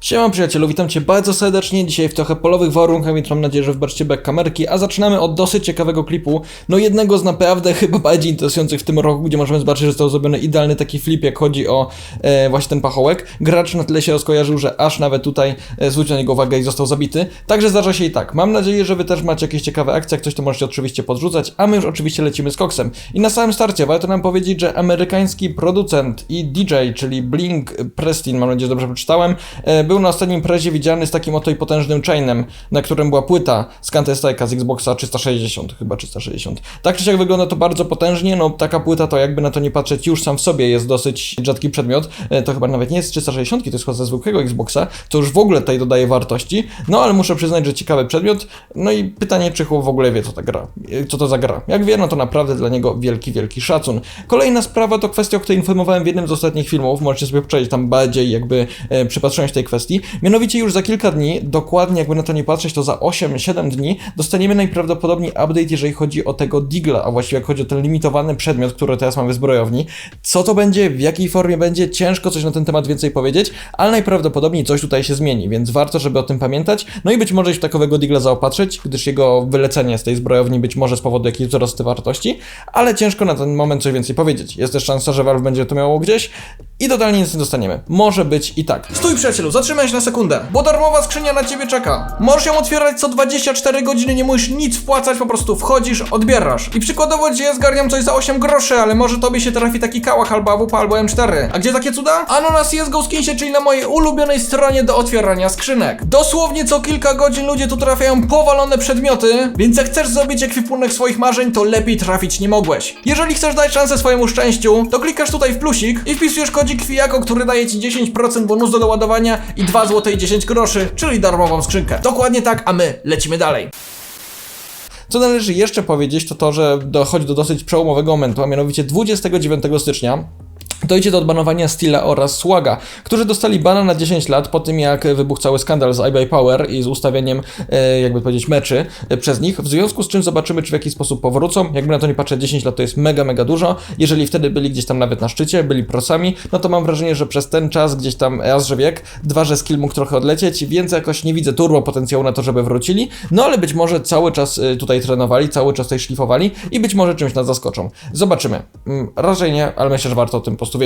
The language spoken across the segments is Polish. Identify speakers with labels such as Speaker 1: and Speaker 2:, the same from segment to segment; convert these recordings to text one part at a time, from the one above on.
Speaker 1: Siema przyjacielu, witam Cię bardzo serdecznie, dzisiaj w trochę polowych warunkach, więc mam nadzieję, że wybaczcie back kamerki, a zaczynamy od dosyć ciekawego klipu, no jednego z naprawdę chyba bardziej interesujących w tym roku, gdzie możemy zobaczyć, że został zrobiony idealny taki flip, jak chodzi o e, właśnie ten pachołek. Gracz na tyle się rozkojarzył, że aż nawet tutaj e, zwrócił na niego uwagę i został zabity. Także zdarza się i tak. Mam nadzieję, że Wy też macie jakieś ciekawe akcje, jak coś to możecie oczywiście podrzucać, a my już oczywiście lecimy z koksem. I na samym starcie warto nam powiedzieć, że amerykański producent i DJ, czyli Blink Preston, mam nadzieję, że dobrze przeczytałem, e, był na ostatniej imprezie widziany z takim oto i potężnym chainem, na którym była płyta z Counter Strike'a z Xboxa 360, chyba 360. Tak czy siak wygląda to bardzo potężnie, no taka płyta to jakby na to nie patrzeć już sam w sobie jest dosyć rzadki przedmiot, e, to chyba nawet nie jest 360, to jest chyba ze zwykłego Xboxa, co już w ogóle tutaj dodaje wartości, no ale muszę przyznać, że ciekawy przedmiot, no i pytanie, czy chłop w ogóle wie, co ta gra, e, co to za gra. Jak wie, no to naprawdę dla niego wielki, wielki szacun. Kolejna sprawa to kwestia, o której informowałem w jednym z ostatnich filmów, możecie sobie przejść tam bardziej jakby e, przypatrzenia się tej kwestii. Mianowicie już za kilka dni, dokładnie jakby na to nie patrzeć, to za 8-7 dni dostaniemy najprawdopodobniej update, jeżeli chodzi o tego Digla, a właściwie jak chodzi o ten limitowany przedmiot, który teraz mamy w zbrojowni. Co to będzie, w jakiej formie będzie, ciężko coś na ten temat więcej powiedzieć, ale najprawdopodobniej coś tutaj się zmieni, więc warto, żeby o tym pamiętać. No i być może się takowego Digla zaopatrzyć, gdyż jego wylecenie z tej zbrojowni być może spowoduje jakieś wzrosty wartości, ale ciężko na ten moment coś więcej powiedzieć. Jest też szansa, że Valve będzie to miało gdzieś i totalnie nic nie dostaniemy. Może być i tak. Stój przyjacielu, zatrzymaj się na sekundę, bo darmowa skrzynia na ciebie czeka. Możesz ją otwierać co 24 godziny, nie musisz nic wpłacać, po prostu wchodzisz, odbierasz. I przykładowo dzisiaj zgarniam coś za 8 groszy, ale może tobie się trafi taki kałach albo AWP albo M4. A gdzie takie cuda? Ano na CSGO Skinsie, czyli na mojej ulubionej stronie do otwierania skrzynek. Dosłownie co kilka godzin ludzie tu trafiają powalone przedmioty, więc jak chcesz zrobić ekwipunek swoich marzeń, to lepiej trafić nie mogłeś. Jeżeli chcesz dać szansę swojemu szczęściu, to klikasz tutaj w plusik i wpisujesz kodzik FIAKO, który daje ci 10% bonusu do ładowania i 2 zł i 10 groszy, czyli darmową skrzynkę. Dokładnie tak, a my lecimy dalej. Co należy jeszcze powiedzieć, to to, że dochodzi do dosyć przełomowego momentu, a mianowicie 29 stycznia dojdzie do odbanowania Steela oraz Swaga, którzy dostali bana na 10 lat po tym, jak wybuchł cały skandal z iBuy Power i z ustawieniem, e, jakby powiedzieć, meczy e, przez nich, w związku z czym zobaczymy, czy w jakiś sposób powrócą. Jakby na to nie patrzę, 10 lat to jest mega, mega dużo. Jeżeli wtedy byli gdzieś tam nawet na szczycie, byli prosami, no to mam wrażenie, że przez ten czas gdzieś tam raz, że wiek, dwa, że skill mógł trochę odlecieć, więc jakoś nie widzę turbo potencjału na to, żeby wrócili, no ale być może cały czas e, tutaj trenowali, cały czas tutaj szlifowali i być może czymś nas zaskoczą. Zobaczymy. Mm, Raczej nie, ale myślę, że warto o tym po prostu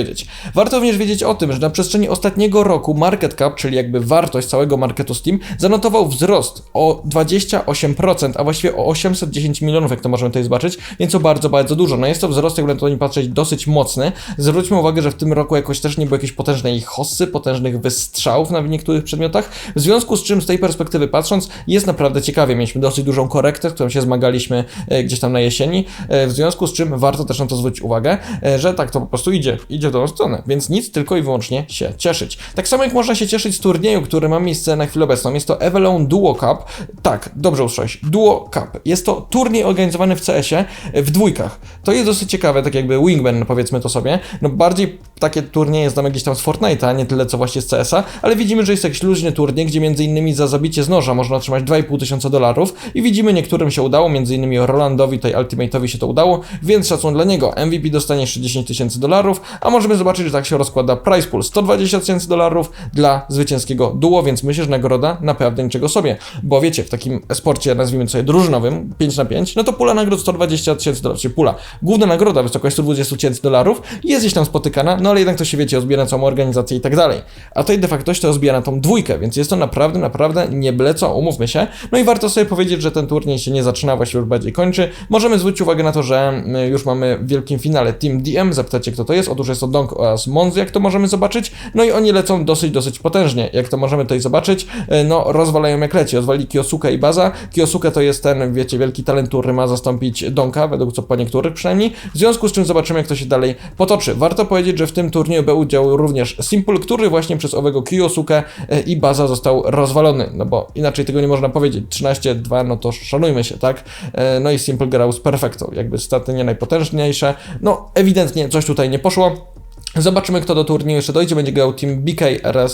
Speaker 1: Warto również wiedzieć o tym, że na przestrzeni ostatniego roku market cap, czyli jakby wartość całego marketu Steam, zanotował wzrost o 28%, a właściwie o 810 milionów, jak to możemy tutaj zobaczyć, więc to bardzo, bardzo dużo. No jest to wzrost, jakby na to nie patrzeć, dosyć mocny. Zwróćmy uwagę, że w tym roku jakoś też nie było jakiejś potężnej hossy, potężnych wystrzałów na niektórych przedmiotach, w związku z czym z tej perspektywy patrząc, jest naprawdę ciekawie. Mieliśmy dosyć dużą korektę, z którą się zmagaliśmy e, gdzieś tam na jesieni, e, w związku z czym warto też na to zwrócić uwagę, e, że tak to po prostu idzie, idzie w tą stronę, więc nic tylko i wyłącznie się cieszyć. Tak samo jak można się cieszyć z turnieju, który ma miejsce na chwilę obecną, jest to Evelon Duo Cup, tak, dobrze usłyszałeś, Duo Cup. Jest to turniej organizowany w CS-ie w dwójkach. To jest dosyć ciekawe, tak jakby Wingman, powiedzmy to sobie, no bardziej takie turnieje znamy gdzieś tam z Fortnite'a, nie tyle co właśnie z CS-a, ale widzimy, że jest jakiś luźny turniej, gdzie między innymi za zabicie z noża można otrzymać 2,5 tysiąca dolarów i widzimy niektórym się udało, między innymi Rolandowi, tej Ultimate'owi się to udało, więc szacun dla niego. MVP dostanie jeszcze 10 tysięcy dolarów, a możemy zobaczyć, że tak się rozkłada price pool 120 tysięcy dolarów dla zwycięskiego duo, więc myślę, że nagroda naprawdę niczego sobie, bo wiecie, w takim sporcie, nazwijmy sobie drużynowym, 5 na 5, no to pula nagród 120 tysięcy dolarów, czyli pula. Główna nagroda w wysokości 120 tysięcy dolarów jest gdzieś tam spotykana, no ale jednak to się wiecie, rozbija na całą organizację i tak dalej. A tutaj de facto się na tą dwójkę, więc jest to naprawdę, naprawdę nie byle co, umówmy się. No i warto sobie powiedzieć, że ten turniej się nie zaczyna, właściwie już bardziej kończy. Możemy zwrócić uwagę na to, że y, już mamy w wielkim finale Team DM, zapytacie kto to jest, otóż jest to Donk oraz Monzy, jak to możemy zobaczyć, no i oni lecą dosyć, dosyć potężnie, jak to możemy tutaj zobaczyć, y, no rozwalają jak leci, rozwali Kiosuke i Baza, Kiosuke to jest ten, wiecie, wielki talent, który ma zastąpić Donka, według co po niektórych przynajmniej, w związku z czym zobaczymy jak to się dalej potoczy. Warto powiedzieć, że w tym turnieju był udział również Simple, który właśnie przez owego Kiosuke y, i Baza został rozwalony, no bo inaczej tego nie można powiedzieć, 13-2, no to szanujmy się, tak? E, No i Simple grał z Perfecto, jakby staty nie najpotężniejsze, no ewidentnie coś tutaj nie poszło. Zobaczymy, kto do turnieju jeszcze dojdzie. Będzie grał Team BK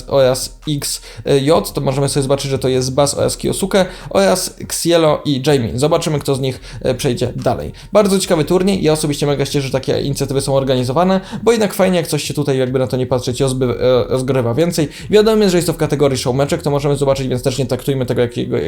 Speaker 1: oraz XJ. To możemy sobie zobaczyć, że to jest Bas oraz Kyosuke oraz Xielo i Jamie. Zobaczymy, kto z nich e, przejdzie dalej. Bardzo ciekawy turniej. Ja osobiście mega się że takie inicjatywy są organizowane, bo jednak fajnie, jak coś się tutaj jakby na to nie patrzeć, rozby, e, rozgrywa więcej. Wiadomo że jest to w kategorii showmeczek, to możemy zobaczyć, więc też nie traktujmy tego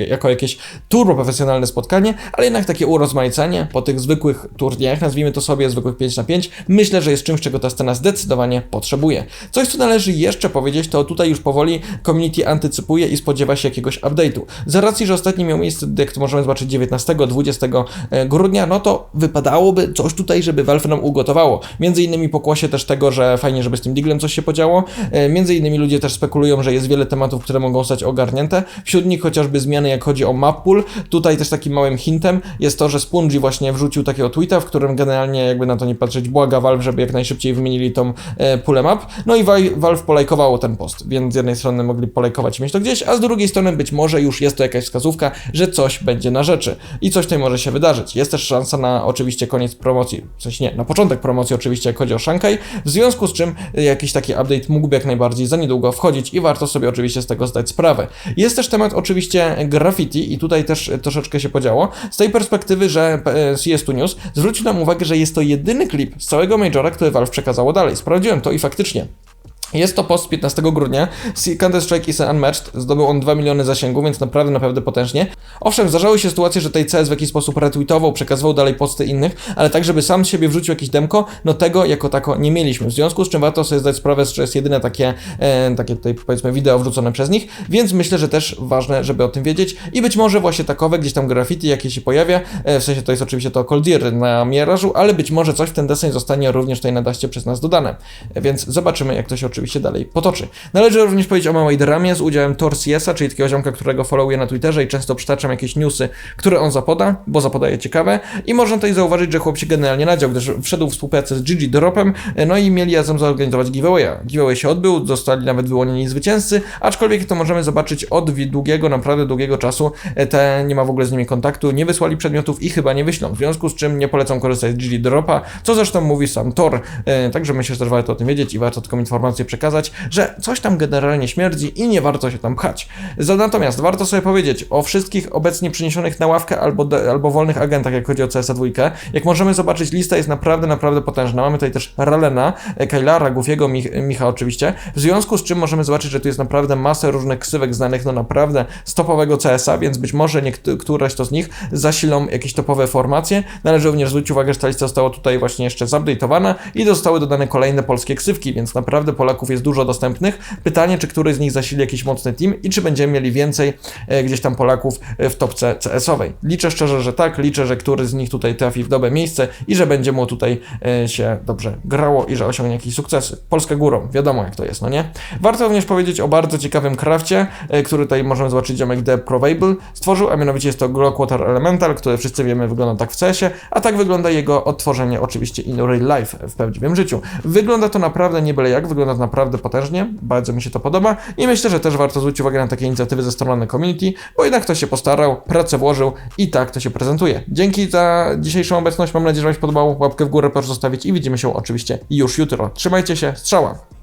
Speaker 1: jako jakieś turbo profesjonalne spotkanie, ale jednak takie urozmaicenie po tych zwykłych turniejach, nazwijmy to sobie zwykłych 5 na 5, myślę, że jest czymś, czego ta scena zdecydowanie potrzebuje. Coś, co należy jeszcze powiedzieć, to tutaj już powoli community antycypuje i spodziewa się jakiegoś update'u. Z racji, że ostatni miał miejsce, jak możemy zobaczyć, 19-20 grudnia, no to wypadałoby coś tutaj, żeby Valve nam ugotowało. Między innymi pokłosie też tego, że fajnie, żeby z tym Diglem coś się podziało. E, Między innymi ludzie też spekulują, że jest wiele tematów, które mogą zostać ogarnięte. Wśród nich chociażby zmiany, jak chodzi o map pool. Tutaj też takim małym hintem jest to, że Spungy właśnie wrzucił takiego tweeta, w którym generalnie, jakby na to nie patrzeć, błaga Valve, żeby jak najszybciej wymienili tą e, pulę map. No i Val- Valve polajkowało ten post, więc z jednej strony mogli polajkować i mieć to gdzieś, a z drugiej strony być może już jest to jakaś wskazówka, że coś będzie na rzeczy i coś tutaj może się wydarzyć. Jest też szansa na oczywiście koniec promocji, w sensie nie, na początek promocji oczywiście, jak chodzi o Shanghai, w związku z czym e, jakiś taki update mógłby jak najbardziej za niedługo wchodzić i warto sobie oczywiście z tego zdać sprawę. Jest też temat oczywiście graffiti i tutaj też e, troszeczkę się podziało, z tej perspektywy, że e, CS2 News zwrócił nam uwagę, że jest to jedyny klip z całego Majora, który Valve przekazało dalej. Sprawdziłem to i faktycznie. Jest to post 15 grudnia. Counter-Strike is unmatched. Zdobył on 2 miliony zasięgu, więc naprawdę, naprawdę potężnie. Owszem, zdarzały się sytuacje, że tej CS w jakiś sposób retweetował, przekazywał dalej posty innych, ale tak, żeby sam z siebie wrzucił jakieś demko, no tego jako tako nie mieliśmy. W związku z czym warto sobie zdać sprawę, że jest jedyne takie, e, takie tutaj powiedzmy wideo wrzucone przez nich, więc myślę, że też ważne, żeby o tym wiedzieć i być może właśnie takowe gdzieś tam graffiti jakieś się pojawia, e, w sensie to jest oczywiście to Cold Ear na Mirażu, ale być może coś w ten deseń zostanie również tutaj na daście przez nas dodane. E, Więc zobaczymy, jak to się oczywiście dalej potoczy. Należy również powiedzieć o małej dramie z udziałem Torsiesa, czyli takiego ziomka, którego followuję na Twitterze i często przytaczam jakieś newsy, które on zapoda, bo zapodaje ciekawe. I można tutaj zauważyć, że chłop się generalnie nadział, gdyż wszedł w współpracę z Gigi Dropem, no i mieli razem zorganizować giveawaya. Giveaway się odbył, zostali nawet wyłonieni zwycięzcy, aczkolwiek to możemy zobaczyć od długiego, naprawdę długiego czasu, e, te nie ma w ogóle z nimi kontaktu, nie wysłali przedmiotów i chyba nie wyślą, w związku z czym nie polecam korzystać z Gigi Dropa, co zresztą mówi sam Tor, e, także myślę, że też warto o tym wiedzieć i warto taką informację przekazać, że coś tam generalnie śmierdzi i nie warto się tam pchać. Natomiast warto sobie powiedzieć o wszystkich obecnie przeniesionych na ławkę albo, de, albo wolnych agentach, jak chodzi o CSA 2. Jak możemy zobaczyć, lista jest naprawdę, naprawdę potężna. Mamy tutaj też Ralena, e, Kailara, Goofiego, Mich Micha oczywiście, w związku z czym możemy zobaczyć, że tu jest naprawdę masę różnych ksywek znanych, no naprawdę z topowego CSA, więc być może niektóreś to z nich zasilą jakieś topowe formacje. Należy również zwrócić uwagę, że ta lista została tutaj właśnie jeszcze zupdate'owana i zostały dodane kolejne polskie ksywki, więc naprawdę Jest dużo dostępnych. Pytanie, czy któryś z nich zasili jakiś mocny team i czy będziemy mieli więcej e, gdzieś tam Polaków e, w topce CS-owej. Liczę szczerze, że tak, liczę, że któryś z nich tutaj trafi w dobre miejsce i że będzie mu tutaj e, się dobrze grało i że osiągnie jakieś sukcesy. Polska górą, wiadomo jak to jest, no nie? Warto również powiedzieć o bardzo ciekawym krafcie, który tutaj możemy zobaczyć ziomek The Provable stworzył, a mianowicie jest to Glockwater Elemental, który wszyscy wiemy wygląda tak w CS-ie, a tak wygląda jego odtworzenie oczywiście in real life w prawdziwym życiu. Wygląda to naprawdę nie byle jak, wygląda to naprawdę potężnie, bardzo mi się to podoba i myślę, że też warto zwrócić uwagę na takie inicjatywy ze strony community, bo jednak ktoś się postarał, pracę włożył i tak to się prezentuje. Dzięki za dzisiejszą obecność, mam nadzieję, że Wam się podobało, łapkę w górę proszę zostawić i widzimy się oczywiście już jutro. Trzymajcie się, strzała!